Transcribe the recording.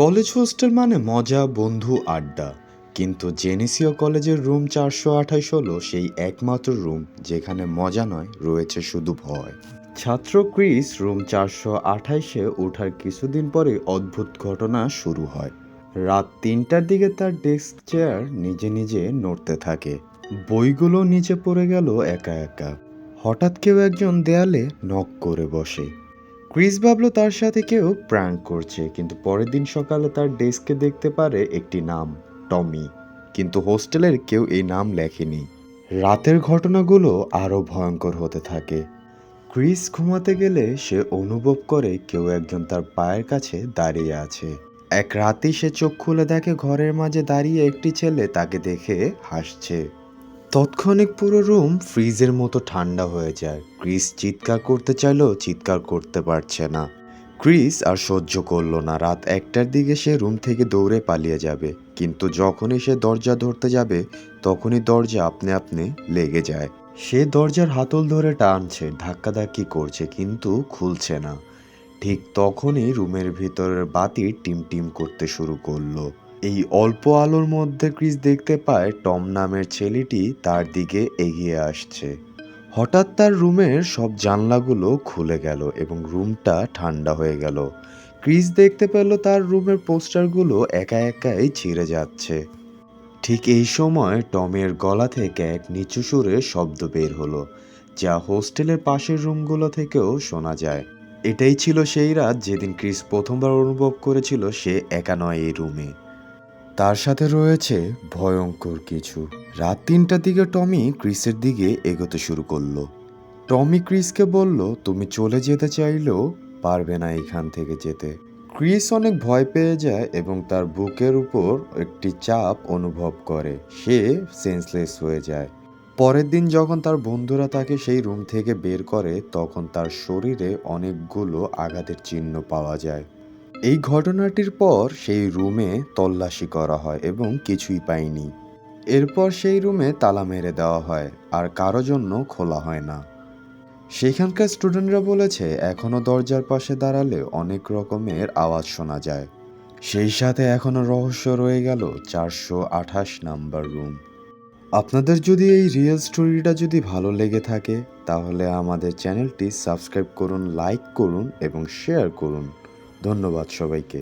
College hostel মানে মজা, বন্ধু, আড্ডা। কিন্তু জেনেসিও কলেজের রুম চারশো আঠাশ হলো সেই একমাত্র রুম যেখানে মজা নয়, রয়েছে শুধু ভয়। ছাত্র ক্রিস রুম চারশো আঠাইশে ওঠার কিছুদিন পরে অদ্ভুত ঘটনা শুরু হয়। রাত তিনটার দিকে তার ডেস্ক চেয়ার নিজে নিজে নড়তে থাকে। বইগুলো নিচে পড়ে গেল একা একা। হঠাৎ কেউ একজন দেয়ালে নক করে বসে। ক্রিস ভাবলো তার সাথে কেউ প্র্যাঙ্ক করছে, কিন্তু পরের দিন সকালে তার ডেস্কে দেখতে পারে একটি নাম, টমি। কিন্তু হোস্টেলের কেউ এই নাম লেখেনি। রাতের ঘটনাগুলো আরও ভয়ঙ্কর হতে থাকে। ক্রিস ঘুমাতে গেলে সে অনুভব করে কেউ একজন তার পায়ের কাছে দাঁড়িয়ে আছে। এক রাতে সে চোখ খুলে দেখে ঘরের মাঝে দাঁড়িয়ে একটি ছেলে তাকে দেখে হাসছে। তৎক্ষণিক পুরো রুম ফ্রিজের মতো ঠান্ডা হয়ে যায়। ক্রিস চিৎকার করতে চাইলেও চিৎকার করতে পারছে না। ক্রিস আর সহ্য করল না। রাত একটার দিকে সে রুম থেকে দৌড়ে পালিয়ে যাবে। কিন্তু যখনই সে দরজা ধরতে যাবে, তখনই দরজা আপনি আপনি লেগে যায়। সে দরজার হাতল ধরে টানছে, ধাক্কাধাক্কি করছে, কিন্তু খুলছে না। ঠিক তখনই রুমের ভিতরের বাতি টিম টিম করতে শুরু করল। এই অল্প আলোর মধ্যে ক্রিস দেখতে পায় টম নামের ছেলেটি তার দিকে এগিয়ে আসছে। হঠাৎ তার রুমের সব জানলাগুলো খুলে গেল এবং রুমটা ঠান্ডা হয়ে গেল। ক্রিস দেখতে পেল তার রুমের পোস্টারগুলো একা একাই ছিঁড়ে যাচ্ছে। ঠিক এই সময় টমের গলা থেকে এক নিচু সুরে শব্দ বের হলো, যা হোস্টেলের পাশের রুমগুলো থেকেও শোনা যায়। এটাই ছিল সেই রাত যেদিন ক্রিস প্রথমবার অনুভব করেছিল সে একা নয় এই রুমে। তার সাথে রয়েছে ভয়ঙ্কর কিছু। রাত তিনটার দিকে টমি ক্রিসের দিকে এগোতে শুরু করল। টমি ক্রিসকে বলল, তুমি চলে যেতে চাইলেও পারবে না এখান থেকে যেতে। ক্রিস অনেক ভয় পেয়ে যায় এবং তার বুকের উপর একটি চাপ অনুভব করে। সে সেন্সলেস হয়ে যায়। পরের দিন যখন তার বন্ধুরা তাকে সেই রুম থেকে বের করে, তখন তার শরীরে অনেকগুলো আঘাতের চিহ্ন পাওয়া যায়। এই ঘটনাটির পর সেই রুমে তল্লাশি করা হয় এবং কিছুই পায়নি এরপর সেই রুমে তালা মেরে দেওয়া হয় আর কারও জন্য খোলা হয় না। সেখানকার স্টুডেন্টরা বলেছে, এখনও দরজার পাশে দাঁড়ালে অনেক রকমের আওয়াজ শোনা যায়। সেই সাথে এখনও রহস্য রয়ে গেল চারশো আঠাশ নাম্বার রুম। আপনাদের যদি এই রিয়েল স্টোরিটা যদি ভালো লেগে থাকে, তাহলে আমাদের চ্যানেলটি সাবস্ক্রাইব করুন লাইক করুন এবং শেয়ার করুন। ধন্যবাদ সবাইকে।